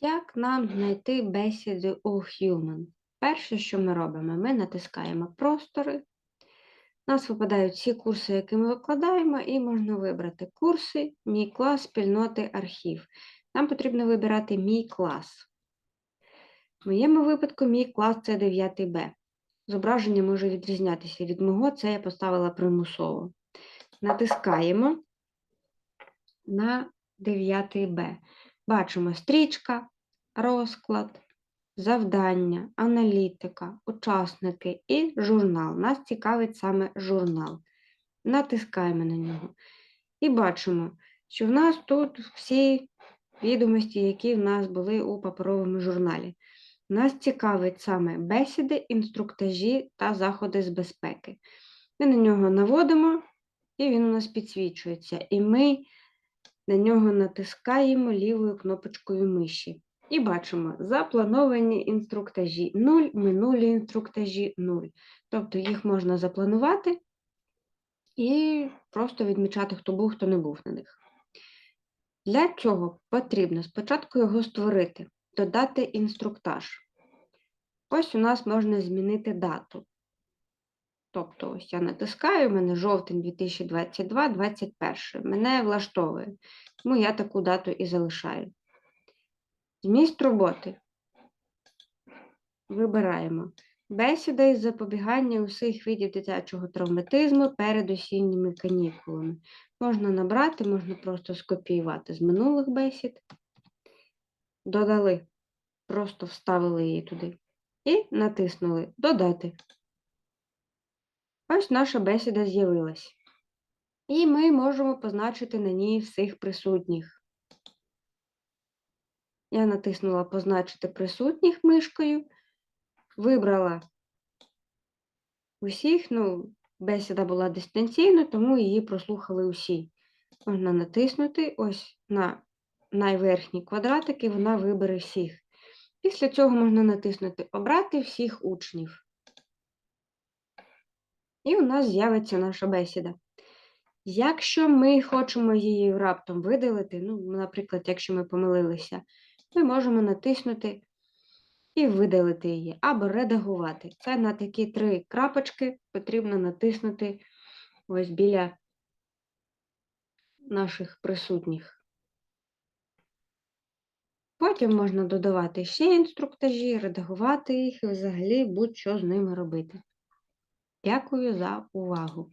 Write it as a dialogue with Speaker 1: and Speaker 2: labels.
Speaker 1: Як нам знайти бесіди у Human? Перше, що ми робимо, ми натискаємо простори. Нас випадають всі курси, які ми викладаємо, і можна вибрати курси, мій клас, спільноти, архів. Нам потрібно вибирати мій клас. В моєму випадку мій клас це 9 Б. Зображення може відрізнятися від мого, це я поставила примусово. Натискаємо на 9 Б. Бачимо стрічка, розклад, завдання, аналітика, учасники і журнал. Нас цікавить саме журнал. Натискаємо на нього. І бачимо, що в нас тут всі відомості, які в нас були у паперовому журналі. Нас цікавить саме бесіди, інструктажі та заходи з безпеки. Ми на нього наводимо, і він у нас підсвічується. І ми на нього натискаємо лівою кнопочкою миші. І бачимо заплановані інструктажі 0, минулі інструктажі 0. Тобто їх можна запланувати і просто відмічати, хто був, хто не був на них. Для цього потрібно спочатку його створити, додати інструктаж. Ось у нас можна змінити дату. Тобто, ось я натискаю, у мене жовтень 2022, 21. Мене влаштовує. Тому я таку дату і залишаю. Зміст роботи. Вибираємо. Бесіда із запобігання усіх видів дитячого травматизму перед осінніми канікулами. Можна набрати, можна просто скопіювати з минулих бесід. Додали, просто вставили її туди. І натиснули Додати. Ось наша бесіда з'явилась. І ми можемо позначити на ній всіх присутніх. Я натиснула Позначити присутніх мишкою, вибрала усіх, ну, бесіда була дистанційно, тому її прослухали усі. Можна натиснути ось на найверхній квадратик, і вона вибере всіх. Після цього можна натиснути Обрати всіх учнів. І у нас з'явиться наша бесіда. Якщо ми хочемо її раптом видалити, ну, наприклад, якщо ми помилилися, ми можемо натиснути і видалити її, або редагувати. Це на такі три крапочки потрібно натиснути ось біля наших присутніх. Потім можна додавати ще інструктажі, редагувати їх і взагалі будь-що з ними робити. Дякую за увагу!